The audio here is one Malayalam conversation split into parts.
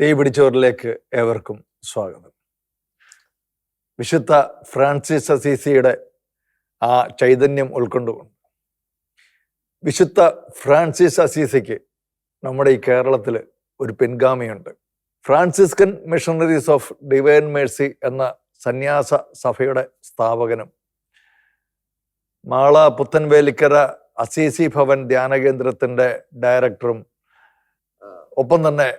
തീ പിടിച്ചവരിലേക്ക് ഏവർക്കും സ്വാഗതം. വിശുദ്ധ ഫ്രാൻസിസ് അസീസിയുടെ ആ ചൈതന്യം ഉൾക്കൊണ്ടുകൊണ്ട് വിശുദ്ധ ഫ്രാൻസിസ് അസീസിക്ക് നമ്മുടെ ഈ കേരളത്തിൽ ഒരു പിൻഗാമിയുണ്ട്. Franciscan missionaries of divine mercy എന്ന സന്യാസ സഭയുടെ സ്ഥാപകനും മാള പുത്തൻവേലിക്കര അസീസി ഭവൻ ധ്യാന കേന്ദ്രത്തിന്റെ ഡയറക്ടറും ഒപ്പം തന്നെ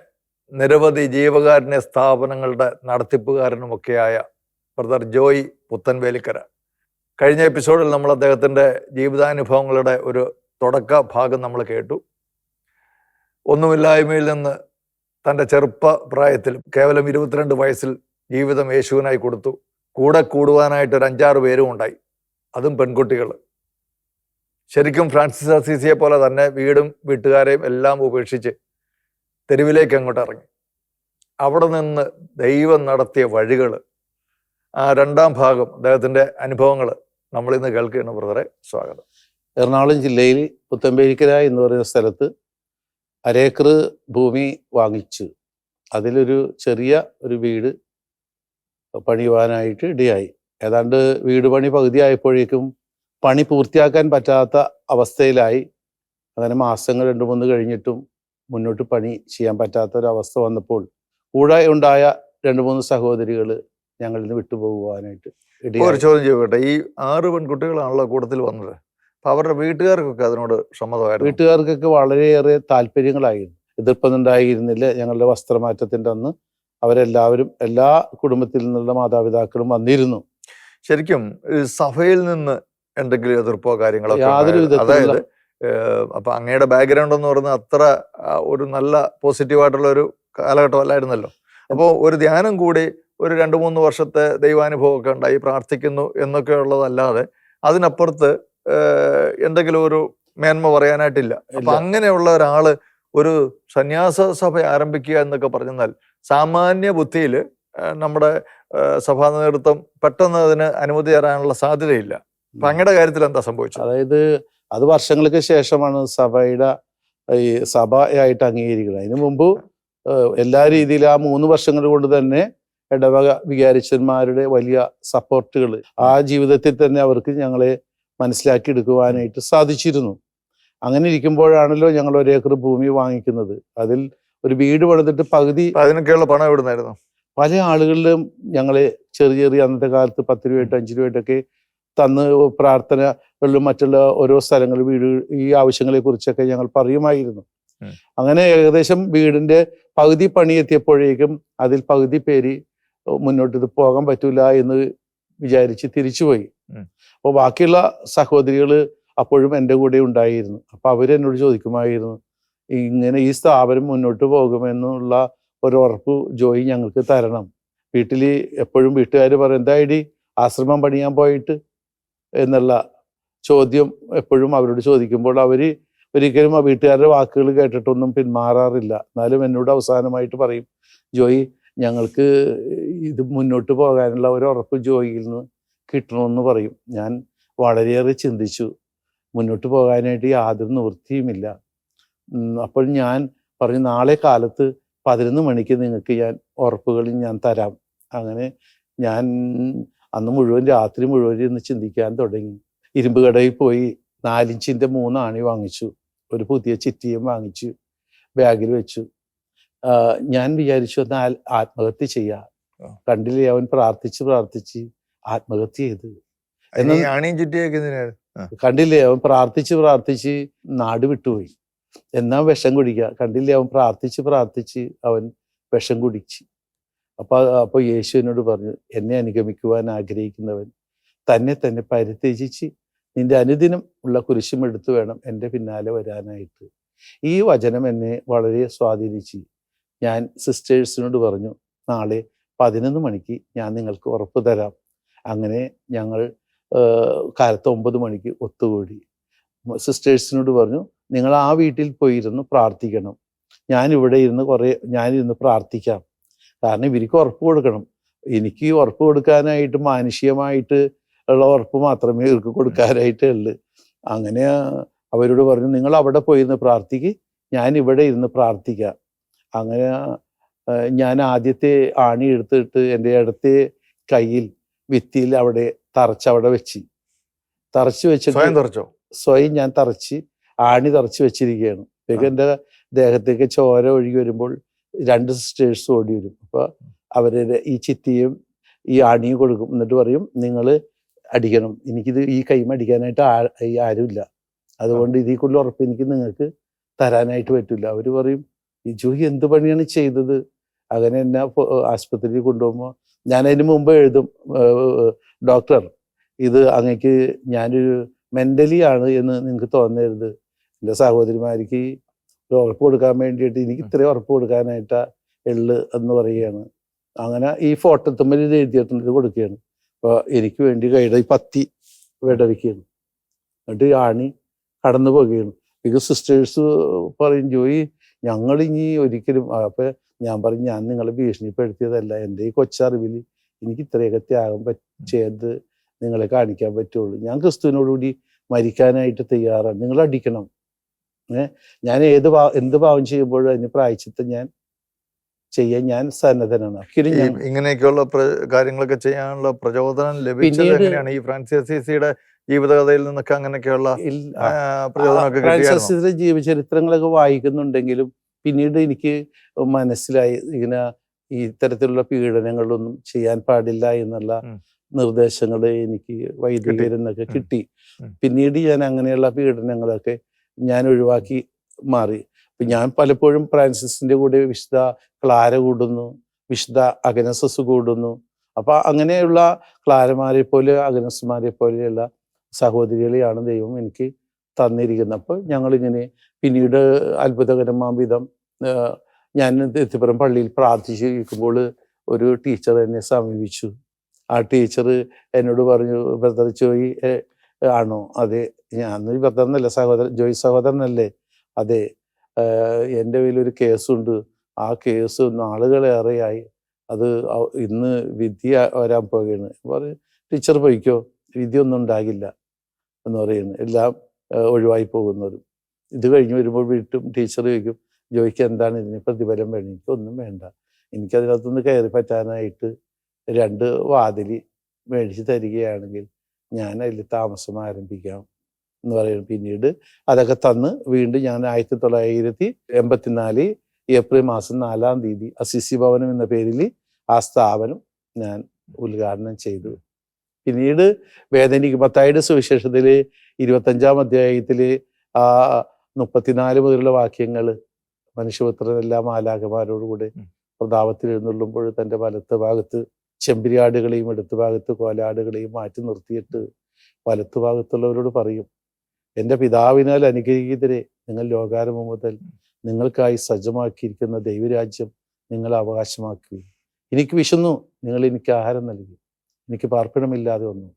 നിരവധി ജീവകാരുണ്യ സ്ഥാപനങ്ങളുടെ നടത്തിപ്പുകാരനുമൊക്കെയായ ബ്രദർ ജോയ് പുത്തൻവേലിക്കര. കഴിഞ്ഞ എപ്പിസോഡിൽ നമ്മൾ അദ്ദേഹത്തിന്റെ ജീവിതാനുഭവങ്ങളുടെ ഒരു തുടക്ക ഭാഗം നമ്മൾ കേട്ടു. ഒന്നുമില്ലായ്മയിൽ നിന്ന് തന്റെ ചെറുപ്പ പ്രായത്തിൽ കേവലം ഇരുപത്തിരണ്ട് വയസ്സിൽ ജീവിതം യേശുവിനായി കൊടുത്തു. കൂടെ കൂടുവാനായിട്ട് ഒരു അഞ്ചാറ് പേരും ഉണ്ടായി. അതും പെൺകുട്ടികൾ. ശരിക്കും ഫ്രാൻസിസ് അസീസിയെ പോലെ തന്നെ വീടും വീട്ടുകാരെയും എല്ലാം ഉപേക്ഷിച്ച് തെരുവിലേക്ക് അങ്ങോട്ട് ഇറങ്ങി. അവിടെ നിന്ന് ദൈവം നടത്തിയ വഴികൾ ആ രണ്ടാം ഭാഗം അദ്ദേഹത്തിന്റെ അനുഭവങ്ങൾ നമ്മളിന്ന് കേൾക്കുകയാണ് ബ്രദറെ. സ്വാഗതം. എറണാകുളം ജില്ലയിൽ പുത്തമ്പേരിക്കര എന്ന് പറയുന്ന സ്ഥലത്ത് അരേക്കർ ഭൂമി വാങ്ങിച്ചു അതിലൊരു ചെറിയ ഒരു വീട് പണിയുവാനായിട്ട് ഇടയായി ഏതാണ്ട് വീട് പണി പകുതി ആയപ്പോഴേക്കും പണി പൂർത്തിയാക്കാൻ പറ്റാത്ത അവസ്ഥയിലായി. അങ്ങനെ മാസങ്ങൾ രണ്ട് മൂന്ന് കഴിഞ്ഞിട്ടും മുന്നോട്ട് പണി ചെയ്യാൻ പറ്റാത്ത ഒരു അവസ്ഥ വന്നപ്പോൾ കൂടെ ഉണ്ടായ രണ്ട് മൂന്ന് സഹോദരികൾ ഞങ്ങളിൽ നിന്ന് വിട്ടുപോകുവാനായിട്ട് ഒരു ചോദ്യം ചെയ്യട്ടെ ഈ ആറ് പെൺകുട്ടികളാണല്ലോ കൂട്ടത്തിൽ വന്നത്? അപ്പം അവരുടെ വീട്ടുകാർക്കൊക്കെ അതിനോട് സമ്മതമായിരുന്നു? വീട്ടുകാർക്കൊക്കെ വളരെയേറെ താല്പര്യങ്ങളായിരുന്നു. എതിർപ്പൊന്നുണ്ടായിരുന്നില്ല ഞങ്ങളുടെ വസ്ത്രമാറ്റത്തിന്റെ അന്ന് അവരെല്ലാവരും എല്ലാ കുടുംബത്തിൽ നിന്നുള്ള മാതാപിതാക്കളും വന്നിരുന്നു. ശരിക്കും സഭയിൽ നിന്ന് എന്തെങ്കിലും എതിർപ്പോ കാര്യങ്ങളോ യാതൊരു വിധത്തിലുള്ള അതായത് ഏഹ്, അപ്പൊ അങ്ങയുടെ ബാക്ക്ഗ്രൗണ്ട് എന്ന് പറയുന്നത് അത്ര ഒരു നല്ല പോസിറ്റീവായിട്ടുള്ള ഒരു കാലഘട്ടം അല്ലായിരുന്നല്ലോ. അപ്പോൾ ഒരു ധ്യാനം കൂടി ഒരു രണ്ട് മൂന്ന് വർഷത്തെ ദൈവാനുഭവമൊക്കെ ഉണ്ടായി പ്രാർത്ഥിക്കുന്നു എന്നൊക്കെ ഉള്ളതല്ലാതെ അതിനപ്പുറത്ത് എന്തെങ്കിലും ഒരു മേന്മ പറയാനായിട്ടില്ല. അപ്പൊ. അങ്ങനെയുള്ള ഒരാൾ ഒരു സന്യാസ സഭ ആരംഭിക്കുക എന്നൊക്കെ പറഞ്ഞാൽ സാമാന്യ ബുദ്ധിയിൽ നമ്മുടെ സഭാ നേതൃത്വം പെട്ടെന്ന് അതിന് അനുമതി തരാനുള്ള സാധ്യതയില്ല. അപ്പൊ അങ്ങയുടെ കാര്യത്തിൽ എന്താ സംഭവിച്ചത്? അതായത് അത് വർഷങ്ങൾക്ക് ശേഷമാണ് സഭയുടെ ഈ സഭയായിട്ട് അംഗീകരിക്കുന്നത്. അതിനു മുമ്പ് എല്ലാ രീതിയിലും ആ മൂന്ന് വർഷങ്ങൾ കൊണ്ട് തന്നെ ഇടവക വികാരിച്ചന്മാരുടെ വലിയ സപ്പോർട്ടുകൾ ആ ജീവിതത്തിൽ തന്നെ അവർക്ക് ഞങ്ങളെ മനസ്സിലാക്കി എടുക്കുവാനായിട്ട് സാധിച്ചിരുന്നു. അങ്ങനെ ഇരിക്കുമ്പോഴാണല്ലോ ഞങ്ങൾ ഒരേക്കർ ഭൂമി വാങ്ങിക്കുന്നത്. അതിൽ ഒരു വീട് പണിതിട്ട് പകുതി അതിനൊക്കെയുള്ള പണം എവിടുന്നായിരുന്നു? പല ആളുകളിലും ഞങ്ങളെ ചെറിയ ചെറിയ അന്നത്തെ കാലത്ത് പത്ത് രൂപയായിട്ട് അഞ്ച് രൂപയായിട്ടൊക്കെ തന്ന് പ്രാർത്ഥനകളിലും മറ്റുള്ള ഓരോ സ്ഥലങ്ങളിൽ വീട് ഈ ആവശ്യങ്ങളെ കുറിച്ചൊക്കെ ഞങ്ങൾ പറയുമായിരുന്നു. അങ്ങനെ ഏകദേശം വീടിന്റെ പകുതി പണി എത്തിയപ്പോഴേക്കും അതിൽ പകുതി പേര് മുന്നോട്ട് ഇത് പോകാൻ പറ്റൂല എന്ന് വിചാരിച്ച് തിരിച്ചുപോയി. അപ്പോൾ ബാക്കിയുള്ള സഹോദരികൾ അപ്പോഴും എന്റെ കൂടെ ഉണ്ടായിരുന്നു. അപ്പൊ അവരെന്നോട് ചോദിക്കുമായിരുന്നു ഇങ്ങനെ ഈ സ്ഥാപനം മുന്നോട്ട് പോകുമെന്നുള്ള ഒരു ഉറപ്പ് ജോയി ഞങ്ങൾക്ക് തരണം. വീട്ടിൽ എപ്പോഴും വീട്ടുകാർ പറയും എന്തായിടി ആശ്രമം പണിയാൻ പോയിട്ട് എന്നുള്ള ചോദ്യം എപ്പോഴും അവരോട് ചോദിക്കുമ്പോൾ അവർ ഒരിക്കലും ആ വീട്ടുകാരുടെ വാക്കുകൾ കേട്ടിട്ടൊന്നും പിന്മാറാറില്ല. എന്നാലും എന്നോട് അവസാനമായിട്ട് പറയും ജോയി ഞങ്ങൾക്ക് ഇത് മുന്നോട്ട് പോകാനുള്ള ഒരു ഉറപ്പ് ജോയിയിൽ നിന്ന് കിട്ടണമെന്ന് പറയും. ഞാൻ വളരെയേറെ ചിന്തിച്ചു. മുന്നോട്ട് പോകാനായിട്ട് യാതൊരു നിവൃത്തിയുമില്ല. അപ്പോൾ ഞാൻ പറഞ്ഞു നാളെ കാലത്ത് പതിനൊന്ന് മണിക്ക് നിങ്ങൾക്ക് ഞാൻ ഉറപ്പുകൾ ഞാൻ തരാം. അങ്ങനെ ഞാൻ അന്ന് മുഴുവൻ രാത്രി മുഴുവൻ ഇരുന്ന് ചിന്തിക്കാൻ തുടങ്ങി. ഇരുമ്പ് കടയിൽ പോയി നാലിഞ്ചിന്റെ മൂന്നാണി വാങ്ങിച്ചു. ഒരു പുതിയ ചിറ്റിയും വാങ്ങിച്ചു. ബാഗിൽ വെച്ചു. ഞാൻ വിചാരിച്ചു എന്നാൽ ആത്മഹത്യ ചെയ്യാം. കണ്ടില്ലേ അവൻ പ്രാർത്ഥിച്ച് പ്രാർത്ഥിച്ച് ആത്മഹത്യ ചെയ്ത്. കണ്ടില്ലേ അവൻ പ്രാർത്ഥിച്ച് പ്രാർത്ഥിച്ച് നാട് വിട്ടുപോയി. എന്നാ വിഷം കുടിക്കുക. കണ്ടില്ലേ അവൻ പ്രാർത്ഥിച്ച് പ്രാർത്ഥിച്ച് അവൻ വിഷം കുടിച്ച്. അപ്പൊ അപ്പൊ യേശുവിനോട് പറഞ്ഞു എന്നെ അനുഗമിക്കുവാൻ ആഗ്രഹിക്കുന്നവൻ തന്നെ തന്നെ പരിത്യജിച്ച് നിന്റെ അനുദിനം ഉള്ള കുരിശും എടുത്തു വേണം എന്റെ പിന്നാലെ വരാനായിട്ട്. ഈ വചനം എന്നെ വളരെ സ്വാധീനിച്ച്. ഞാൻ സിസ്റ്റേഴ്സിനോട് പറഞ്ഞു നാളെ പതിനൊന്ന് മണിക്ക് ഞാൻ നിങ്ങൾക്ക് ഉറപ്പ് തരാം. അങ്ങനെ ഞങ്ങൾ കാലത്ത് ഒമ്പത് മണിക്ക് ഒത്തുകൂടി. സിസ്റ്റേഴ്സിനോട് പറഞ്ഞു നിങ്ങൾ ആ വീട്ടിൽ പോയിരുന്ന് പ്രാർത്ഥിക്കണം. ഞാൻ ഇവിടെ ഇരുന്ന് കുറേ ഞാനിരുന്ന് പ്രാർത്ഥിക്കാം. കാരണം ഇവർക്ക് ഉറപ്പ് കൊടുക്കണം. എനിക്ക് ഉറപ്പ് കൊടുക്കാനായിട്ട് മാനുഷികമായിട്ട് ഉള്ള ഉറപ്പ് മാത്രമേ ഇവർക്ക് കൊടുക്കാനായിട്ട് ഉള്ളു. അങ്ങനെ അവരോട് പറഞ്ഞു നിങ്ങൾ അവിടെ പോയിരുന്ന് പ്രാർത്ഥിക്ക്. ഞാൻ ഇവിടെ ഇരുന്ന് പ്രാർത്ഥിക്കാം. അങ്ങനെ ഞാൻ ആദ്യത്തെ ആണി എടുത്തിട്ട് എന്റെ ഇടത്തെ കയ്യിൽ ഭിത്തിയിൽ അവിടെ തറച്ച് അവിടെ വെച്ച്. തറച്ച് വെച്ചിട്ട് സ്വയം തെറിച്ചോ? സ്വയം ഞാൻ തറച്ച് ആണി തറച്ച് വെച്ചിരിക്കുകയാണ്. അപ്പോഴേക്കും എന്റെ ദേഹത്തേക്ക് ചോര ഒഴുകി വരുമ്പോൾ രണ്ട് സിസ്റ്റേഴ്സ് ഓടി വരും. അപ്പോൾ അവരുടെ ഈ ചിത്തിയും ഈ ആണിയും കൊടുക്കും. എന്നിട്ട് പറയും നിങ്ങൾ അടിക്കണം. എനിക്കിത് ഈ കൈമ അടിക്കാനായിട്ട് ആരുമില്ല. അതുകൊണ്ട് ഇതിൽ കൂടുതൽ ഉറപ്പ് എനിക്ക് നിങ്ങൾക്ക് തരാനായിട്ട് പറ്റില്ല. അവർ പറയും ഈ ജോയി എന്ത് പണിയാണ് ചെയ്തത്? അങ്ങനെ എന്നെ ആശുപത്രിയിൽ ആസ്പത്രിയിൽ കൊണ്ടുപോകുമ്പോൾ ഞാൻ അതിന് മുമ്പ് എഴുതും ഡോക്ടർ ഇത് അങ്ങക്ക് ഞാനൊരു മെന്റലി ആണ് എന്ന് നിങ്ങൾക്ക് തോന്നരുത്. എന്റെ സഹോദരിമാർക്ക് ഉറപ്പ് കൊടുക്കാൻ വേണ്ടിയിട്ട് എനിക്ക് ഇത്രയും ഉറപ്പ് കൊടുക്കാനായിട്ടാ എള്ള് എന്ന് പറയുകയാണ്. അങ്ങനെ ഈ ഫോട്ടത്തുമ്മൽ ഇത് എഴുതിയിട്ടുണ്ട് ഇത് കൊടുക്കുകയാണ്. അപ്പോൾ എനിക്ക് വേണ്ടി കൈയുടെ ഈ പത്തി വിടവിക്കുകയാണ്. എന്നിട്ട് ആണി കടന്നു പോകുകയാണ്. ഇത് സിസ്റ്റേഴ്സ് പറയും ജോയി ഞങ്ങൾ ഇനി ഒരിക്കലും അപ്പൊ ഞാൻ പറയും ഞാൻ നിങ്ങളെ ഭീഷണിപ്പെടുത്തിയതല്ല. എന്റെ ഈ കൊച്ചറിവിൽ എനിക്ക് ഇത്രയൊക്കെ ത്യാഗം ചെയ്ത് നിങ്ങളെ കാണിക്കാൻ പറ്റുള്ളൂ. ഞാൻ ക്രിസ്തുവിനോടുകൂടി മരിക്കാനായിട്ട് തയ്യാറാണ്. നിങ്ങൾ അടിക്കണം ഞാൻ ഏത് പാ എന്ത് പാവം ചെയ്യുമ്പോഴും അതിന് പ്രായച്ചിത്തം ഞാൻ ചെയ്യാൻ ഞാൻ സന്നദ്ധനാണ്. ഇങ്ങനെയൊക്കെയുള്ള കാര്യങ്ങളൊക്കെ ചെയ്യാനുള്ള പ്രചോദനം ലഭിച്ചത് എങ്ങനെയാണ്? ഈ ഫ്രാൻസിസ് അസീസിയുടെ ജീവിതകഥയിൽ നിന്നൊക്കെ അങ്ങനെയൊക്കെയുള്ള ഫ്രാൻസിസിന്റെ ജീവചരിത്രങ്ങളൊക്കെ വായിക്കുന്നുണ്ടെങ്കിലും പിന്നീട് എനിക്ക് മനസ്സിലായി ഇങ്ങനെ ഈ തരത്തിലുള്ള പീഡനങ്ങളൊന്നും ചെയ്യാൻ പാടില്ല എന്നുള്ള. നിർദ്ദേശങ്ങൾ എനിക്ക് വൈദ്യുതി കിട്ടി. പിന്നീട് ഞാൻ അങ്ങനെയുള്ള പീഡനങ്ങളൊക്കെ ഞാൻ ഒഴിവാക്കി മാറി. അപ്പം ഞാൻ പലപ്പോഴും ഫ്രാൻസിസിന്റെ കൂടെ വിശുദ്ധ ക്ലാര കൂടുന്നു വിശുദ്ധ അഗനസസ് കൂടുന്നു. അപ്പം അങ്ങനെയുള്ള ക്ലാരമാരെ പോലെ അഗനസ്മാരെ പോലെയുള്ള സഹോദരികളെയാണ് ദൈവം എനിക്ക് തന്നിരിക്കുന്നത്. അപ്പോൾ ഞങ്ങളിങ്ങനെ പിന്നീട് അത്ഭുതകരമാം വിധം ഞാൻ എത്തിപ്പുറം പള്ളിയിൽ പ്രാർത്ഥിച്ചിരിക്കുമ്പോൾ ഒരു ടീച്ചർ എന്നെ സമീപിച്ചു. ആ ടീച്ചർ എന്നോട് പറഞ്ഞു ബ്രദർ ചോയി ആണോ? അതെ ഞാൻ ബ്രദർ എന്നല്ല സഹോദരൻ ജോയി സഹോദരനല്ലേ? അതെ. എന്റെ ഒരു കേസുണ്ട്. ആ കേസ് നാളുകളേറെയായി അത് ഇന്ന് വിധി വരാൻ പോകുകയാണ് പറയും ടീച്ചർ പോയിക്കോ? വിദ്യ ഒന്നും ഉണ്ടാകില്ല എന്ന് പറയുന്നു. എല്ലാം ഒഴിവായി പോകുന്നവരും. ഇത് കഴിഞ്ഞ് വരുമ്പോൾ വീട്ടും ടീച്ചർ ചോദിക്കും ജോയിക്ക് എന്താണ് ഇതിന് പ്രതിഫലം വേണം? എനിക്കൊന്നും വേണ്ട. എനിക്കതിനകത്തുനിന്ന് കയറി പറ്റാനായിട്ട് രണ്ട് വാതിൽ മേടിച്ച് തരികയാണെങ്കിൽ ഞാൻ അതിൽ താമസം ആരംഭിക്കാം. എന്ന് പറയുന്നത് പിന്നീട് അതൊക്കെ തന്ന് വീണ്ടും ഞാൻ ആയിരത്തി തൊള്ളായിരത്തി എൺപത്തിനാല് ഏപ്രിൽ മാസം നാലാം തീയതി അസിസി ഭവനം എന്ന പേരിൽ ആ സ്ഥാപനം ഞാൻ ഉദ്ഘാടനം ചെയ്തു പിന്നീട് വേദനിക്ക് മത്തായിയുടെ സുവിശേഷത്തിൽ ഇരുപത്തഞ്ചാം അധ്യായത്തിൽ ആ മുപ്പത്തിനാല് മുതലുള്ള വാക്യങ്ങൾ മനുഷ്യപുത്രനെല്ലാം ആലാകമാരോടുകൂടെ. പ്രതാപത്തിൽ എഴുന്നള്ളുമ്പോൾ തന്റെ വലത്ത് ഭാഗത്ത് ചെമ്പിരിയാടുകളെയും ഇടത്ത് ഭാഗത്ത് കോലാടുകളെയും മാറ്റി നിർത്തിയിട്ട് വലത്ത് ഭാഗത്തുള്ളവരോട് പറയും എന്റെ പിതാവിനാൽ അനുഗ്രഹീതരെ നിങ്ങൾ ലോകാരംഭം മുതൽ നിങ്ങൾക്കായി സജ്ജമാക്കിയിരിക്കുന്ന ദൈവരാജ്യം നിങ്ങൾ അവകാശമാക്കുകയും എനിക്ക് വിശന്നു നിങ്ങൾ എനിക്ക് ആഹാരം നൽകി. എനിക്ക് പാർപ്പിടമില്ലാതെ വന്നു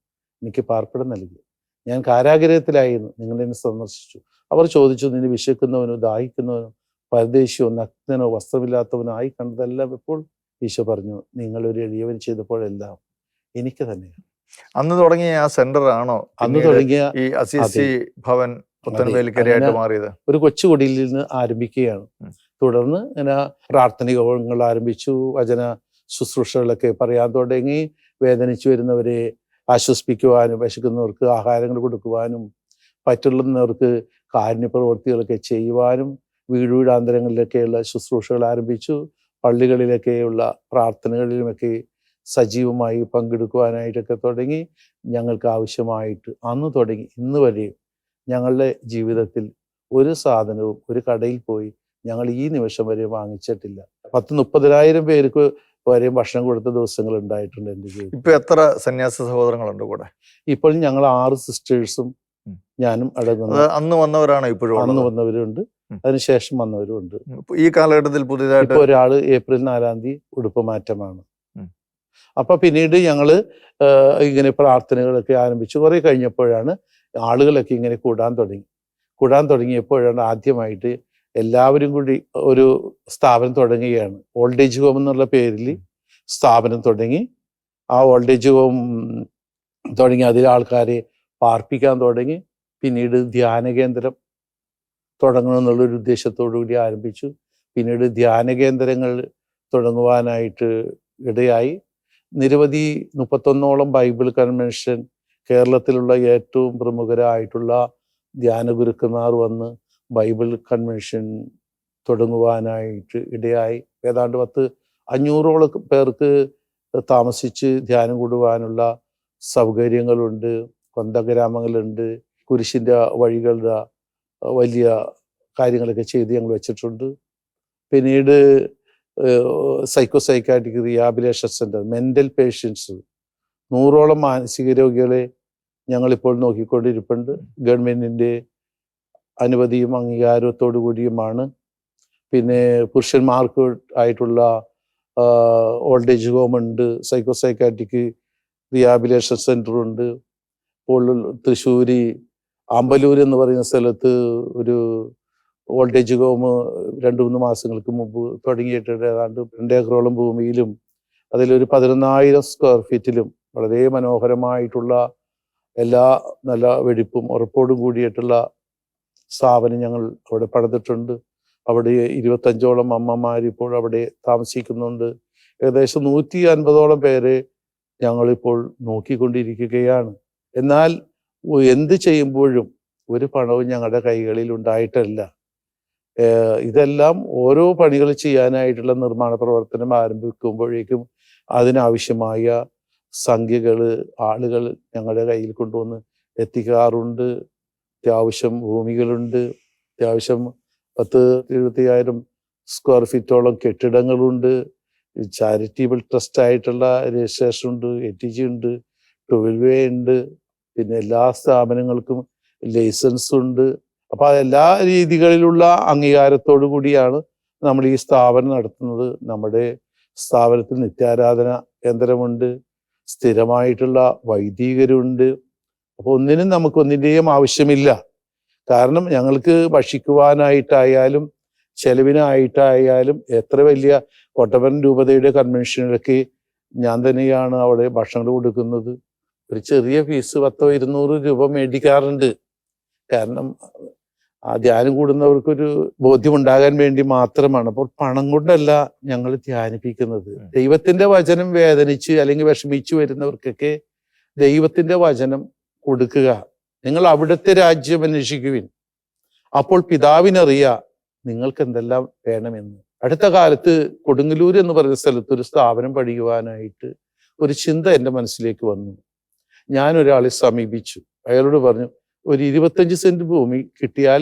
എനിക്ക് പാർപ്പിടം നൽകി. ഞാൻ കാരാഗ്രഹത്തിലായിരുന്നു നിങ്ങൾ എന്നെ സന്ദർശിച്ചു. അവർ ചോദിച്ചു നിന്നെ വിശക്കുന്നവനോ ദാഹിക്കുന്നവനോ പരദേശിയോ നഗ്നനോ വസ്ത്രമില്ലാത്തവനോ ആയി കണ്ടതെല്ലാം എപ്പോൾ? ഈശോ പറഞ്ഞു നിങ്ങൾ ഒരു എളിയവൻ ചെയ്തപ്പോഴെല്ലാം എനിക്ക് തന്നെയാണ്. അന്ന് തുടങ്ങിയ ആ സെന്റർ ആണോ അന്ന് തുടങ്ങിയ ഈ അസിസി ഭവൻ പുത്തൻവേലിക്കരയായിട്ട് മാറിയത്? ഒരു കൊച്ചുകുടിയിൽ നിന്ന് ആരംഭിക്കുകയാണ്. തുടർന്ന് ഇങ്ങനെ പ്രാർത്ഥനിക യോഗങ്ങൾ ആരംഭിച്ചു. വചന ശുശ്രൂഷകളൊക്കെ പറയാൻ തുടങ്ങി വേദനിച്ചു വരുന്നവരെ ആശ്വസിപ്പിക്കുവാനും വിശക്കുന്നവർക്ക് ആഹാരങ്ങൾ കൊടുക്കുവാനും പറ്റുള്ളവർക്ക് കാരുണ്യ പ്രവൃത്തികളൊക്കെ ചെയ്യുവാനും വീട് വീടാന്തരങ്ങളിലൊക്കെയുള്ള ശുശ്രൂഷകൾ ആരംഭിച്ചു. പള്ളികളിലൊക്കെയുള്ള പ്രാർത്ഥനകളിലുമൊക്കെ സജീവമായി പങ്കെടുക്കുവാനായിട്ടൊക്കെ തുടങ്ങി ഞങ്ങൾക്ക് ആവശ്യമായിട്ട് അന്ന് തുടങ്ങി ഇന്ന് വരെയും ഞങ്ങളുടെ ജീവിതത്തിൽ ഒരു സാധനവും ഒരു കടയിൽ പോയി ഞങ്ങൾ ഈ നിമിഷം വരെ വാങ്ങിച്ചിട്ടില്ല. പത്ത് മുപ്പതിനായിരം പേർക്ക് വരെയും ഭക്ഷണം കൊടുത്ത ദിവസങ്ങൾ ഉണ്ടായിട്ടുണ്ട് എന്റെ ജീവിതത്തിൽ. ഇപ്പൊ എത്ര സന്യാസ സഹോദരങ്ങളുണ്ട് കൂടെ? ഇപ്പോൾ ഞങ്ങൾ ആറ് സിസ്റ്റേഴ്സും ഞാനും അടങ്ങുന്നത് അന്ന് വന്നവരാണ് ഇപ്പോഴും അന്ന് വന്നവരുണ്ട് അതിനുശേഷം വന്നവരുണ്ട് ഈ കാലഘട്ടത്തിൽ പുതിയതായിട്ട് ഒരാൾ ഏപ്രിൽ നാലാം തീയതി ഉടുപ്പ് മാറ്റമാണ്. ഉം. അപ്പൊ പിന്നീട് ഞങ്ങൾ ഇങ്ങനെ പ്രാർത്ഥനകളൊക്കെ ആരംഭിച്ചു. കുറേ കഴിഞ്ഞപ്പോഴാണ് ആളുകളൊക്കെ ഇങ്ങനെ കൂടാൻ തുടങ്ങി. കൂടാൻ തുടങ്ങിയപ്പോഴാണ് ആദ്യമായിട്ട് എല്ലാവരും കൂടി ഒരു സ്ഥാപനം തുടങ്ങുകയാണ്. ഓൾഡ് ഏജ് ഹോം എന്നുള്ള പേരിൽ സ്ഥാപനം തുടങ്ങി. ആ ഓൾഡ് ഏജ് ഹോം തുടങ്ങി. അതിൽ ആൾക്കാരെ പാർപ്പിക്കാൻ തുടങ്ങി. പിന്നീട് ധ്യാന കേന്ദ്രം തുടങ്ങണം എന്നുള്ളൊരു ഉദ്ദേശത്തോടു കൂടി ആരംഭിച്ചു. പിന്നീട് ധ്യാന കേന്ദ്രങ്ങൾ തുടങ്ങുവാനായിട്ട് ഇടയായി. നിരവധി മുപ്പത്തൊന്നോളം ബൈബിൾ കൺവെൻഷൻ കേരളത്തിലുള്ള ഏറ്റവും പ്രമുഖരായിട്ടുള്ള ധ്യാന ഗുരുക്കന്മാർ വന്ന് ബൈബിൾ കൺവെൻഷൻ തുടങ്ങുവാനായിട്ട് ഇടയായി. ഏതാണ്ട് പത്ത് അഞ്ഞൂറോളം പേർക്ക് താമസിച്ച് ധ്യാനം കൂടുവാനുള്ള സൗകര്യങ്ങളുണ്ട് കൊന്ത ഗ്രാമങ്ങളുണ്ട് കുരിശിന്റെ വഴികളുടെ വലിയ കാര്യങ്ങളൊക്കെ ചെയ്ത് ഞങ്ങൾ വെച്ചിട്ടുണ്ട്. പിന്നീട് psycho rehabilitation centre mental patients. നൂറോളം മാനസിക രോഗികളെ ഞങ്ങളിപ്പോൾ നോക്കിക്കൊണ്ടിരിപ്പുണ്ട്. ഗവൺമെന്റിന്റെ അനുമതിയും അംഗീകാരത്തോടു കൂടിയുമാണ്. പിന്നെ പുരുഷന്മാർക്ക് ആയിട്ടുള്ള ഓൾഡ് ഏജ് ഹോം ഉണ്ട് സൈക്കോ സൈക്കാട്രിക് റിഹാബിലേഷൻ സെന്റർ ഉണ്ട് ഇപ്പോൾ തൃശ്ശൂരി അമ്പലൂർ എന്ന് പറയുന്ന സ്ഥലത്ത് ഒരു ഏജ് ഹോം രണ്ട് മൂന്ന് മാസങ്ങൾക്ക് മുമ്പ് തുടങ്ങിയിട്ടുണ്ട് ഏതാണ്ട് രണ്ടേക്കറോളം ഭൂമിയിലും അതിലൊരു പതിനൊന്നായിരം സ്ക്വയർ ഫീറ്റിലും വളരെ മനോഹരമായിട്ടുള്ള എല്ലാ നല്ല വെടിപ്പും ഉറപ്പോടും കൂടിയിട്ടുള്ള സ്ഥാപനം ഞങ്ങൾ അവിടെ പണിതിട്ടുണ്ട്. അവിടെ ഇരുപത്തഞ്ചോളം അമ്മമാർ ഇപ്പോൾ അവിടെ താമസിക്കുന്നുണ്ട്. ഏകദേശം നൂറ്റി അൻപതോളം പേരെ ഞങ്ങളിപ്പോൾ നോക്കിക്കൊണ്ടിരിക്കുകയാണ്. എന്നാൽ എന്ത് ചെയ്യുമ്പോഴും ഒരു പണവും ഞങ്ങളുടെ കൈകളിൽ ഉണ്ടായിട്ടല്ല. ഇതെല്ലാം ഓരോ പണികൾ ചെയ്യാനായിട്ടുള്ള നിർമ്മാണ പ്രവർത്തനം ആരംഭിക്കുമ്പോഴേക്കും അതിനാവശ്യമായ സംഖ്യകൾ ആളുകൾ ഞങ്ങളുടെ കയ്യിൽ കൊണ്ടുവന്ന് എത്തിക്കാറുണ്ട്. അത്യാവശ്യം ഭൂമികളുണ്ട്. അത്യാവശ്യം പത്ത് എഴുപത്തിയായിരം സ്ക്വയർ ഫീറ്റോളം കെട്ടിടങ്ങളുണ്ട്. ചാരിറ്റബിൾ ട്രസ്റ്റ് ആയിട്ടുള്ള രജിസ്ട്രേഷൻ ഉണ്ട് എ ടി ജി ഉണ്ട് ട്വൽവേ ഉണ്ട്. പിന്നെ എല്ലാ സ്ഥാപനങ്ങൾക്കും ലൈസൻസ് ഉണ്ട്. അപ്പൊ എല്ലാ രീതികളിലുള്ള അംഗീകാരത്തോടു കൂടിയാണ് നമ്മൾ ഈ സ്ഥാപനം നടത്തുന്നത്. നമ്മുടെ സ്ഥാപനത്തിൽ നിത്യാരാധന കേന്ദ്രമുണ്ട് സ്ഥിരമായിട്ടുള്ള വൈദികരുണ്ട്. അപ്പോൾ ഒന്നിനും നമുക്ക് ഒന്നിന്റെയും ആവശ്യമില്ല. കാരണം ഞങ്ങൾക്ക് ഭക്ഷിക്കുവാനായിട്ടായാലും ചെലവിനായിട്ടായാലും എത്ര വലിയ കൊട്ടവൻ രൂപതയുടെ കൺവെൻഷനിലൊക്കെ ഞാൻ തന്നെയാണ് അവിടെ ഭക്ഷണം കൊടുക്കുന്നത്. ഒരു ചെറിയ ഫീസ് പത്തോ ഇരുന്നൂറ് രൂപ മേടിക്കാറുണ്ട്. കാരണം ആ ധ്യാനം കൂടുന്നവർക്കൊരു ബോധ്യമുണ്ടാകാൻ വേണ്ടി മാത്രമാണ്. അപ്പോൾ പണം കൊണ്ടല്ല ഞങ്ങൾ ധ്യാനിപ്പിക്കുന്നത്. ദൈവത്തിന്റെ വചനം വേദനിച്ച് അല്ലെങ്കിൽ വിഷമിച്ചു വരുന്നവർക്കൊക്കെ ദൈവത്തിന്റെ വചനം കൊടുക്കുക. നിങ്ങൾ അവിടുത്തെ രാജ്യം അന്വേഷിക്കുവിൻ. അപ്പോൾ പിതാവിനറിയ നിങ്ങൾക്ക് എന്തെല്ലാം വേണമെന്ന്. അടുത്ത കാലത്ത് കൊടുങ്ങല്ലൂർ എന്ന് പറയുന്ന സ്ഥലത്ത് ഒരു സ്ഥാപനം പഠിക്കുവാനായിട്ട് ഒരു ചിന്ത എന്റെ മനസ്സിലേക്ക് വന്നു. ഞാൻ ഒരാളെ സമീപിച്ചു. അയാളോട് പറഞ്ഞു ഒരു ഇരുപത്തഞ്ച് സെന്റ് ഭൂമി കിട്ടിയാൽ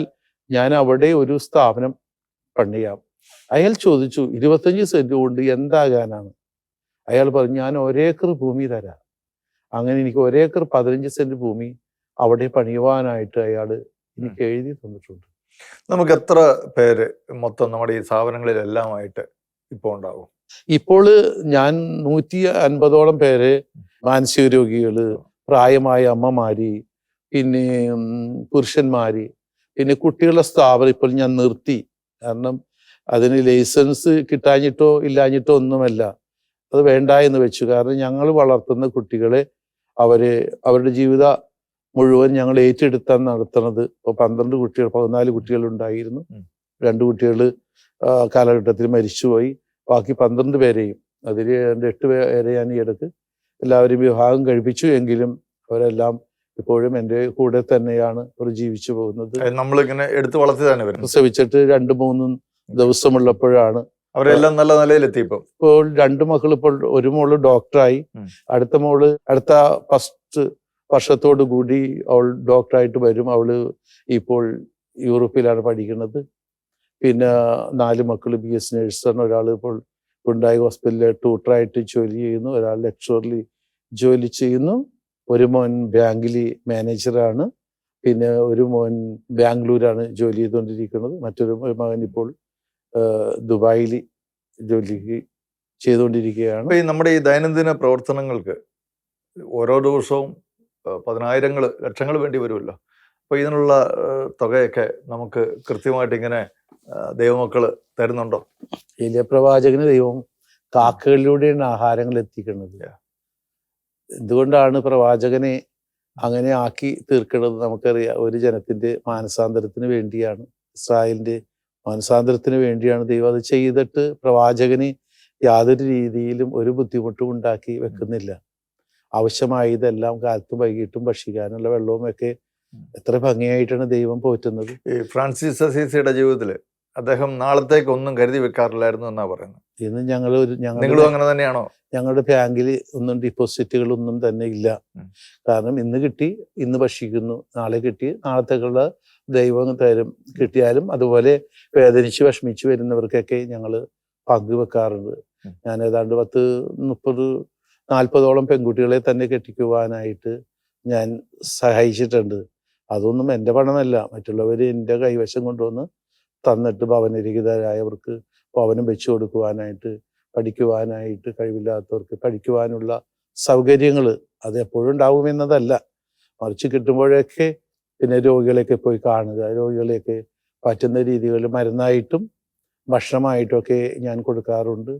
ഞാൻ അവിടെ ഒരു സ്ഥാപനം പണിയാം. അയാൾ ചോദിച്ചു ഇരുപത്തഞ്ച് സെന്റ് കൊണ്ട് എന്താകാനാണ്? അയാൾ പറഞ്ഞു ഞാൻ ഒരേക്കർ ഭൂമി തരാം. അങ്ങനെ എനിക്ക് ഒരേക്കർ പതിനഞ്ച് സെന്റ് ഭൂമി അവിടെ പണിയുവാനായിട്ട് അയാൾ എനിക്ക് എഴുതി തന്നിട്ടുണ്ട്. നമുക്ക് എത്ര പേര് മൊത്തം നമ്മുടെ ഈ സ്ഥാപനങ്ങളിലെല്ലാമായിട്ട് ഇപ്പോൾ ഉണ്ടാവും? ഇപ്പോൾ ഞാൻ നൂറ്റി അൻപതോളം പേര് മാനസിക രോഗികൾ പ്രായമായ അമ്മമാര് പിന്നെ പുരുഷന്മാർ ഇനി പിന്നെ കുട്ടികളുടെ സ്ഥാപനം ഇപ്പോൾ ഞാൻ നിർത്തി. കാരണം അതിന് ലൈസൻസ് കിട്ടാഞ്ഞിട്ടോ ഇല്ലാഞ്ഞിട്ടോ ഒന്നുമല്ല. അത് വേണ്ട എന്ന് വെച്ചു. കാരണം ഞങ്ങൾ വളർത്തുന്ന കുട്ടികളെ അവർ അവരുടെ ജീവിത മുഴുവൻ ഞങ്ങൾ ഏറ്റെടുത്താൻ നടത്തുന്നത് ഇപ്പോൾ പന്ത്രണ്ട് കുട്ടികൾ പതിനാല് കുട്ടികൾ ഉണ്ടായിരുന്നു. രണ്ട് കുട്ടികൾ കാലഘട്ടത്തിൽ മരിച്ചുപോയി. ബാക്കി പന്ത്രണ്ട് പേരെയും. അതിൽ രണ്ട് എട്ട് പേരെ ഞാൻ ഈ ഇടയ്ക്ക് എല്ലാവരും വിവാഹം കഴിപ്പിച്ചു. എങ്കിലും അവരെല്ലാം ഇപ്പോഴും എന്റെ കൂടെ തന്നെയാണ് അവർ ജീവിച്ചു പോകുന്നത്. നമ്മളിങ്ങനെ എടുത്ത് വളർത്തി തന്നെ പ്രസവിച്ചിട്ട് രണ്ട് മൂന്നും ദിവസമുള്ളപ്പോഴാണ്. അവരെല്ലാം നല്ല നിലയിലെത്തി ഇപ്പം ഇപ്പോൾ രണ്ട് മക്കൾ ഇപ്പോൾ ഒരു മോൾ ഡോക്ടറായി അടുത്ത മോൾ അടുത്ത ഫസ്റ്റ് വർഷത്തോടു കൂടി അവൾ ഡോക്ടറായിട്ട് വരും. അവൾ ഇപ്പോൾ യൂറോപ്പിലാണ് പഠിക്കുന്നത്. പിന്നെ നാല് മക്കൾ ബി എസ് ആണ് ഒരാൾ ഇപ്പോൾ ഉണ്ടായി ഹോസ്പിറ്റലിലെ ട്യൂട്ടറായിട്ട് ജോലി ചെയ്യുന്നു. ഒരാൾ ലെക്ചറിൽ ജോലി ചെയ്യുന്നു. ഒരു മോൻ ബാങ്കിൽ മാനേജറാണ്. പിന്നെ ഒരു മോൻ ബാംഗ്ലൂരാണ് ജോലി ചെയ്തുകൊണ്ടിരിക്കുന്നത്. മറ്റൊരു മകൻ ഇപ്പോൾ ദുബായിൽ ജോലിക്ക് ചെയ്തുകൊണ്ടിരിക്കുകയാണ്. നമ്മുടെ ഈ ദൈനംദിന പ്രവർത്തനങ്ങൾക്ക് ഓരോ ദിവസവും പതിനായിരങ്ങൾ ലക്ഷങ്ങൾ വേണ്ടി വരുമല്ലോ. അപ്പോൾ ഇതിനുള്ള തുകയൊക്കെ നമുക്ക് കൃത്യമായിട്ട് ഇങ്ങനെ ദൈവമക്കൾ തരുന്നുണ്ടോ? ഇല്ല പ്രവാചകന് ദൈവം കാക്കകളിലൂടെയാണ് ആഹാരങ്ങൾ എത്തിക്കുന്നത്. എന്തുകൊണ്ടാണ് പ്രവാചകനെ അങ്ങനെ ആക്കി തീർക്കുന്നത് നമുക്കറിയാം. ഒരു ജനത്തിന്റെ മാനസാന്തരത്തിന് വേണ്ടിയാണ് ഇസ്രായേലിന്റെ മാനസാന്തരത്തിന് വേണ്ടിയാണ് ദൈവം അത് ചെയ്തിട്ട് പ്രവാചകന് യാതൊരു രീതിയിലും ഒരു ബുദ്ധിമുട്ടും ഉണ്ടാക്കി വെക്കുന്നില്ല. ആവശ്യമായതെല്ലാം കാലത്തും വൈകിട്ടും ഭക്ഷിക്കാനുള്ള വെള്ളവും ഒക്കെ എത്ര ഭംഗിയായിട്ടാണ് ദൈവം പോറ്റുന്നത്. ഫ്രാൻസിസ് അസീസിയുടെ ജീവിതത്തിൽ അദ്ദേഹം നാളത്തേക്ക് ഒന്നും കരുതി വെക്കാറില്ലായിരുന്നു എന്നാ പറയുന്നത്. ഇന്ന് ഞങ്ങൾ ഒരു നിങ്ങളും അങ്ങനെ തന്നെയാണോ? ഞങ്ങളുടെ ബാങ്കിൽ ഒന്നും ഡിപ്പോസിറ്റുകളൊന്നും തന്നെ ഇല്ല. കാരണം ഇന്ന് കിട്ടി ഇന്ന് ഭക്ഷിക്കുന്നു. നാളെ കിട്ടി നാളത്തേക്കുള്ള ദൈവം തരും. കിട്ടിയാലും അതുപോലെ വേദനിച്ച് വിഷമിച്ച് വരുന്നവർക്കൊക്കെ ഞങ്ങൾ പങ്കുവെക്കാറുണ്ട്. ഞാൻ ഏതാണ്ട് പത്ത് മുപ്പത് നാൽപ്പതോളം പെൺകുട്ടികളെ തന്നെ കെട്ടിക്കുവാനായിട്ട് ഞാൻ സഹായിച്ചിട്ടുണ്ട്. അതൊന്നും എന്റെ പണമല്ല. മറ്റുള്ളവർ എന്റെ കൈവശം കൊണ്ടുവന്ന് തന്നിട്ട് ഭവനരഹിതരായവർക്ക് ഭവനം വെച്ചു കൊടുക്കുവാനായിട്ട് പഠിക്കുവാനായിട്ട് കഴിവില്ലാത്തവർക്ക് പഠിക്കുവാനുള്ള സൗകര്യങ്ങൾ അത് എപ്പോഴും ഉണ്ടാവുമെന്നതല്ല. മറിച്ച് കിട്ടുമ്പോഴൊക്കെ പിന്നെ രോഗികളെയൊക്കെ പോയി കാണുക രോഗികളെയൊക്കെ പറ്റുന്ന രീതികളിൽ മരുന്നായിട്ടും ഭക്ഷണമായിട്ടൊക്കെ ഞാൻ കൊടുക്കാറുണ്ട്.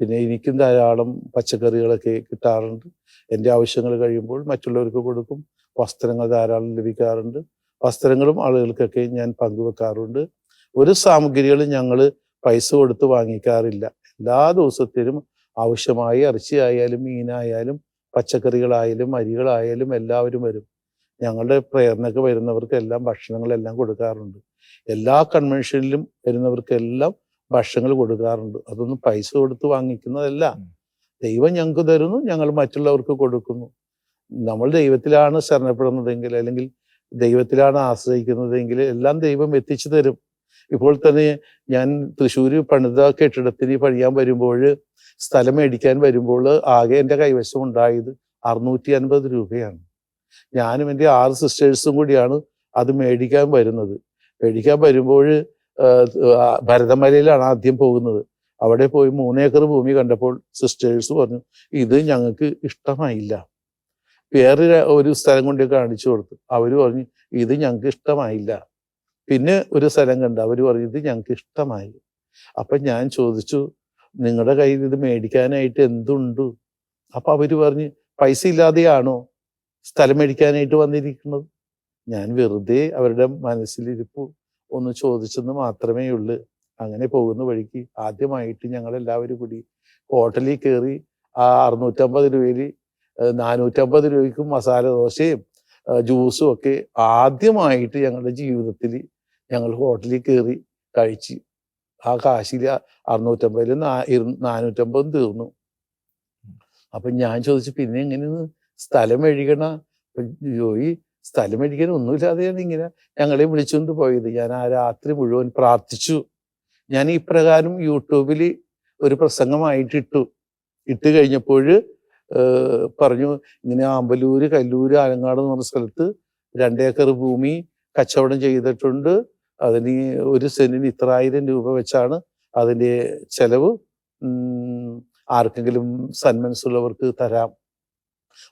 പിന്നെ എനിക്കും ധാരാളം പച്ചക്കറികളൊക്കെ കിട്ടാറുണ്ട്. എന്റെ ആവശ്യങ്ങൾ കഴിയുമ്പോൾ മറ്റുള്ളവർക്ക് കൊടുക്കും വസ്ത്രങ്ങൾ ധാരാളം ലഭിക്കാറുണ്ട്. വസ്ത്രങ്ങളും ആളുകൾക്കൊക്കെ ഞാൻ പങ്കുവെക്കാറുണ്ട്. ഒരു സാമഗ്രികളും ഞങ്ങൾ പൈസ കൊടുത്ത് വാങ്ങിക്കാറില്ല. എല്ലാ ദിവസത്തിലും ആവശ്യമായി ഇറച്ചിയായാലും മീനായാലും പച്ചക്കറികളായാലും അരികളായാലും എല്ലാവരും വരും. ഞങ്ങളുടെ പ്രേരണക്ക് വരുന്നവർക്കെല്ലാം ഭക്ഷണങ്ങളെല്ലാം കൊടുക്കാറുണ്ട്. എല്ലാ കൺവെൻഷനിലും വരുന്നവർക്കെല്ലാം ഭക്ഷണങ്ങൾ കൊടുക്കാറുണ്ട്. അതൊന്നും പൈസ കൊടുത്ത് വാങ്ങിക്കുന്നതല്ല. ദൈവം ഞങ്ങൾക്ക് തരുന്നു ഞങ്ങൾ മറ്റുള്ളവർക്ക് കൊടുക്കുന്നു. നമ്മൾ ദൈവത്തിലാണ് ശരണപ്പെടുന്നതെങ്കിൽ അല്ലെങ്കിൽ ദൈവത്തിലാണ് ആശ്രയിക്കുന്നതെങ്കിൽ എല്ലാം ദൈവം എത്തിച്ചു തരും. ഇപ്പോൾ തന്നെ ഞാൻ തൃശ്ശൂർ പണിത കെട്ടിടത്തിന് പണിയാൻ വരുമ്പോൾ സ്ഥലം മേടിക്കാൻ വരുമ്പോൾ ആകെ എന്റെ കൈവശം ഉണ്ടായത് അറുന്നൂറ്റി അൻപത് രൂപയാണ്. ഞാനും എന്റെ ആറ് സിസ്റ്റേഴ്സും കൂടിയാണ് അത് മേടിക്കാൻ വരുന്നത്. മേടിക്കാൻ വരുമ്പോൾ ഭരതമലയിലാണ് ആദ്യം പോകുന്നത്. അവിടെ പോയി മൂന്നേക്കർ ഭൂമി കണ്ടപ്പോൾ സിസ്റ്റേഴ്സ് പറഞ്ഞു ഇത് ഞങ്ങൾക്ക് ഇഷ്ടമായില്ല. വേറെ ഒരു സ്ഥലം കൊണ്ട് കാണിച്ചു കൊടുത്തു. അവർ പറഞ്ഞു ഇത് ഞങ്ങൾക്ക് ഇഷ്ടമായില്ല. പിന്നെ ഒരു സ്ഥലം കണ്ട് അവർ പറഞ്ഞു ഇത് ഞങ്ങൾക്ക് ഇഷ്ടമായി. അപ്പം ഞാൻ ചോദിച്ചു നിങ്ങളുടെ കയ്യിൽ ഇത് മേടിക്കാനായിട്ട് എന്തുണ്ട്? അപ്പം അവർ പറഞ്ഞ് പൈസ ഇല്ലാതെയാണോ സ്ഥലം മേടിക്കാനായിട്ട് വന്നിരിക്കുന്നത്? ഞാൻ വെറുതെ അവരുടെ മനസ്സിലിരിപ്പ് ഒന്ന് ചോദിച്ചെന്ന് മാത്രമേ ഉള്ളൂ. അങ്ങനെ പോകുന്ന വഴിക്ക് ആദ്യമായിട്ട് ഞങ്ങൾ എല്ലാവരും കൂടി ഹോട്ടലിൽ കയറി ആ അറുന്നൂറ്റമ്പത് രൂപയിൽ നാനൂറ്റമ്പത് രൂപയ്ക്കും മസാല ദോശയും ജ്യൂസും ഒക്കെ ആദ്യമായിട്ട് ഞങ്ങളുടെ ജീവിതത്തിൽ ഞങ്ങൾ ഹോട്ടലിൽ കയറി കഴിച്ച്. ആ കാശിൽ അറുന്നൂറ്റമ്പതിൽ നാനൂറ്റമ്പതും തീർന്നു. അപ്പൊ ഞാൻ ചോദിച്ചു പിന്നെ എങ്ങനെയെന്ന്? സ്ഥലം എഴുകണ ജോയി സ്ഥലം മേടിക്കാൻ ഒന്നുമില്ലാതെയാണ് ഇങ്ങനെ ഞങ്ങളെ വിളിച്ചുകൊണ്ട് പോയത്. ഞാൻ ആ രാത്രി മുഴുവൻ പ്രാർത്ഥിച്ചു. ഞാൻ ഈ പ്രകാരം യൂട്യൂബിൽ ഒരു പ്രസംഗമായിട്ട് ഇട്ടു. ഇട്ട് കഴിഞ്ഞപ്പോൾ പറഞ്ഞു ഇങ്ങനെ ആമ്പലൂര് കല്ലൂര് ആലങ്ങാട് എന്ന് പറഞ്ഞ സ്ഥലത്ത് രണ്ടേക്കർ ഭൂമി കച്ചവടം ചെയ്തിട്ടുണ്ട്. അതിന് ഒരു സെന്റിന് ഇത്രായിരം രൂപ വെച്ചാണ് അതിന്റെ ചെലവ്. ആർക്കെങ്കിലും സന്മനസ് ഉള്ളവർക്ക് തരാം.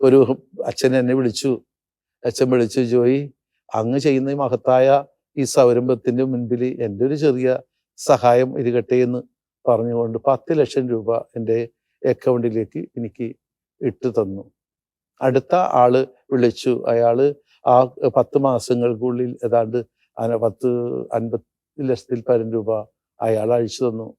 ഒരു അച്ഛൻ എന്നെ വിളിച്ചു. അച്ഛൻ വിളിച്ചു ജോയി അങ്ങ് ചെയ്യുന്ന മഹത്തായ ഈ സൗരംഭത്തിന്റെ മുൻപിൽ എന്റെ ഒരു ചെറിയ സഹായം ഇരുകട്ടെ എന്ന് പറഞ്ഞുകൊണ്ട് പത്ത് ലക്ഷം രൂപ എന്റെ അക്കൗണ്ടിലേക്ക് എനിക്ക് ഇട്ട് തന്നു. അടുത്ത ആൾ വിളിച്ചു. അയാൾ ആ പത്ത് മാസങ്ങൾക്കുള്ളിൽ ഏതാണ്ട് അന- പത്ത് അൻപത് ലക്ഷത്തിൽ പരം രൂപ അയാൾ അഴിച്ചു തന്നു.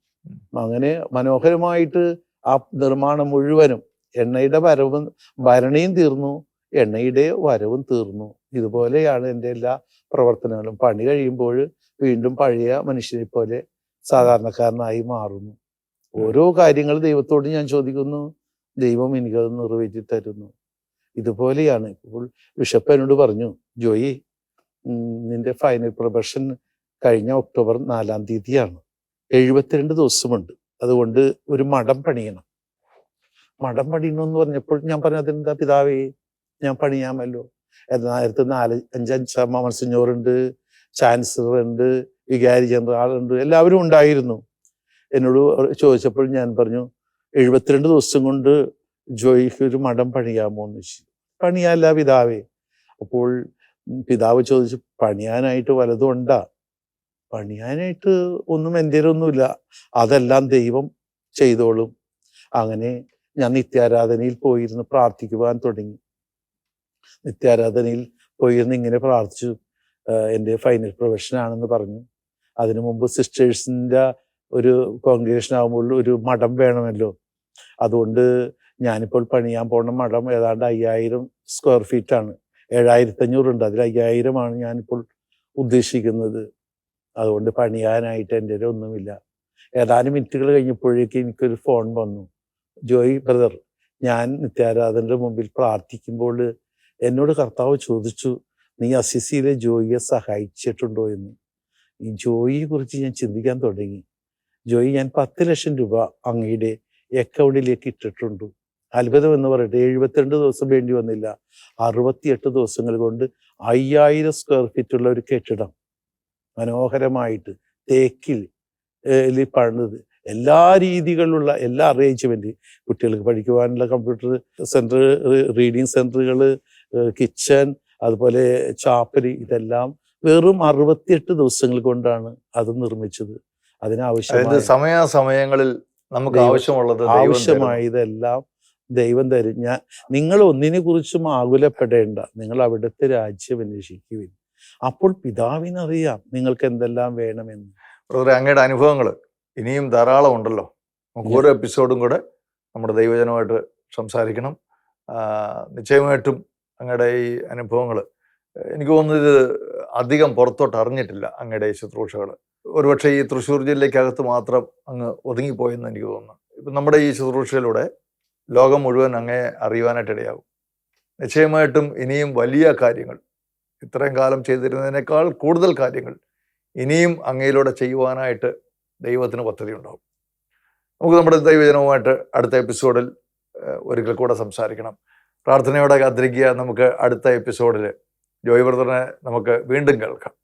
അങ്ങനെ മനോഹരമായിട്ട് ആ നിർമ്മാണം മുഴുവനും എണ്ണയുടെ വരവും ഭരണിയും തീർന്നു. എണ്ണയുടെ വരവും തീർന്നു. ഇതുപോലെയാണ് എന്റെ എല്ലാ പ്രവർത്തനങ്ങളും. പണി കഴിയുമ്പോൾ വീണ്ടും പഴയ മനുഷ്യനെ പോലെ സാധാരണക്കാരനായി മാറുന്നു. ഓരോ കാര്യങ്ങൾ ദൈവത്തോട് ഞാൻ ചോദിക്കുന്നു. ദൈവം എനിക്കത് നിറവേറ്റി തരുന്നു. ഇതുപോലെയാണ് ഇപ്പോൾ ബിഷപ്പ് എന്നോട് പറഞ്ഞു ജോയി നിന്റെ ഫൈനൽ പ്രൊഫഷൻ കഴിഞ്ഞ ഒക്ടോബർ നാലാം തീയതിയാണ്. എഴുപത്തിരണ്ട് ദിവസമുണ്ട്. അതുകൊണ്ട് ഒരു മഠം പണിയണം. മഠം പണിയണമെന്ന് പറഞ്ഞപ്പോൾ ഞാൻ പറഞ്ഞു അതെന്താ പിതാവേ? ഞാൻ പണിയാമല്ലോ. നേരത്തെ നാല് അഞ്ചഞ്ച് മമൻസിഞ്ഞോറുണ്ട് ചാൻസലർ ഉണ്ട് വികാരി ജനറാളുണ്ട് എല്ലാവരും ഉണ്ടായിരുന്നു. എന്നോട് ചോദിച്ചപ്പോൾ ഞാൻ പറഞ്ഞു എഴുപത്തിരണ്ട് ദിവസം കൊണ്ട് ജോയിക്ക് ഒരു മഠം പണിയാമോ? എന്ന് ചോദിച്ചു. പണിയാല്ല പിതാവേ. അപ്പോൾ പിതാവ് ചോദിച്ചു പണിയാനായിട്ട് വലതും ഉണ്ടാ? പണിയാനായിട്ട് ഒന്നും എന്റെ ഒന്നുമില്ല അതെല്ലാം ദൈവം ചെയ്തോളും. അങ്ങനെ ഞാൻ നിത്യാരാധനയിൽ പോയിരുന്ന് പ്രാർത്ഥിക്കുവാൻ തുടങ്ങി. നിത്യാരാധനയിൽ പോയിരുന്ന് ഇങ്ങനെ പ്രാർത്ഥിച്ചു. എന്റെ ഫൈനൽ പ്രൊഫഷൻ ആണെന്ന് പറഞ്ഞു. അതിനു മുമ്പ് സിസ്റ്റേഴ്സിന്റെ ഒരു കോൺഗ്രേഷൻ ആകുമ്പോൾ ഒരു മഠം വേണമല്ലോ. അതുകൊണ്ട് ഞാനിപ്പോൾ പണിയാൻ പോകുന്ന മഠം ഏതാണ്ട് അയ്യായിരം സ്ക്വയർ ഫീറ്റാണ് ഏഴായിരത്തി അഞ്ഞൂറുണ്ട് അതിൽ അയ്യായിരമാണ് ഞാനിപ്പോൾ ഉദ്ദേശിക്കുന്നത്. അതുകൊണ്ട് പണിയാനായിട്ട് എന്റെ ഒരു ഒന്നുമില്ല. ഏതാനും മിനിറ്റുകൾ കഴിഞ്ഞപ്പോഴേക്ക് എനിക്കൊരു ഫോൺ വന്നു. ജോയ് ബ്രദർ ഞാൻ നിത്യാരാധനയുടെ മുമ്പിൽ പ്രാർത്ഥിക്കുമ്പോൾ എന്നോട് കർത്താവ് ചോദിച്ചു നീ അസിസിയിലെ ജോയിയെ സഹായിച്ചിട്ടുണ്ടോ എന്ന്? ഈ ജോയിയെ കുറിച്ച് ഞാൻ ചിന്തിക്കാൻ തുടങ്ങി. ജോയി ഞാൻ പത്ത് ലക്ഷം രൂപ അങ്ങയുടെ അക്കൗണ്ടിലേക്ക് ഇട്ടിട്ടുണ്ട്. അത്ഭുതം എന്ന് പറയട്ടെ എഴുപത്തിരണ്ട് ദിവസം വേണ്ടി വന്നില്ല. അറുപത്തിയെട്ട് ദിവസങ്ങൾ കൊണ്ട് അയ്യായിരം സ്ക്വയർ ഫീറ്റ് ഉള്ള ഒരു കെട്ടിടം. മനോഹരമായിട്ട് തേക്കിൽ പണിത്. എല്ലാ രീതികളിലുള്ള എല്ലാ അറേഞ്ച്മെന്റ് കുട്ടികൾക്ക് പഠിക്കുവാനുള്ള കമ്പ്യൂട്ടർ സെന്റർ റീഡിങ് സെന്ററുകൾ കിച്ചൺ അതുപോലെ ചാപ്പൽ ഇതെല്ലാം വെറും അറുപത്തിയെട്ട് ദിവസങ്ങൾ കൊണ്ടാണ് അത് നിർമ്മിച്ചത്. അതിനാവശ്യം അതിനാവശ്യമായ സമയാസമയങ്ങളിൽ നമുക്ക് ആവശ്യമുള്ളത്. ആവശ്യമായതെല്ലാം ദൈവം തരിഞ്ഞ നിങ്ങൾ ഒന്നിനെ കുറിച്ചും ആകുലപ്പെടേണ്ട. നിങ്ങൾ അവിടുത്തെ രാജ്യം അന്വേഷിക്കുവിൻ. അപ്പോൾ പിതാവിനറിയാം നിങ്ങൾക്ക് എന്തെല്ലാം വേണമെന്ന്. ബ്രദറെ അങ്ങയുടെ അനുഭവങ്ങൾ ഇനിയും ധാരാളം ഉണ്ടല്ലോ. നമുക്ക് ഓരോ എപ്പിസോഡും കൂടെ നമ്മുടെ ദൈവജനമായിട്ട് സംസാരിക്കണം. നിശ്ചയമായിട്ടും അങ്ങയുടെ ഈ അനുഭവങ്ങൾ എനിക്ക് തോന്നുന്നത് അധികം പുറത്തോട്ട് അറിഞ്ഞിട്ടില്ല അങ്ങയുടെ ഈ ശുശ്രൂഷകൾ. ഒരുപക്ഷെ ഈ തൃശ്ശൂർ ജില്ലയ്ക്കകത്ത് മാത്രം അങ്ങ് ഒതുങ്ങിപ്പോയെന്ന് എനിക്ക് തോന്നുന്നു. ഇപ്പം നമ്മുടെ ഈ ശുശ്രൂഷയിലൂടെ ലോകം മുഴുവൻ അങ്ങേ അറിയുവാനായിട്ട് ഇടയാകും നിശ്ചയമായിട്ടും ഇനിയും വലിയ കാര്യങ്ങൾ ഇത്രയും കാലം ചെയ്തിരുന്നതിനേക്കാൾ കൂടുതൽ കാര്യങ്ങൾ ഇനിയും അങ്ങയിലൂടെ ചെയ്യുവാനായിട്ട് ദൈവത്തിന് പദ്ധതി ഉണ്ടാവും നമുക്ക് നമ്മുടെ ദൈവജനവുമായിട്ട് അടുത്ത എപ്പിസോഡിൽ ഒരിക്കൽ കൂടെ സംസാരിക്കണം. പ്രാർത്ഥനയോടെ കാത്തിരിക്കുക. നമുക്ക് അടുത്ത എപ്പിസോഡിൽ ജോയ് നമുക്ക് വീണ്ടും കേൾക്കാം.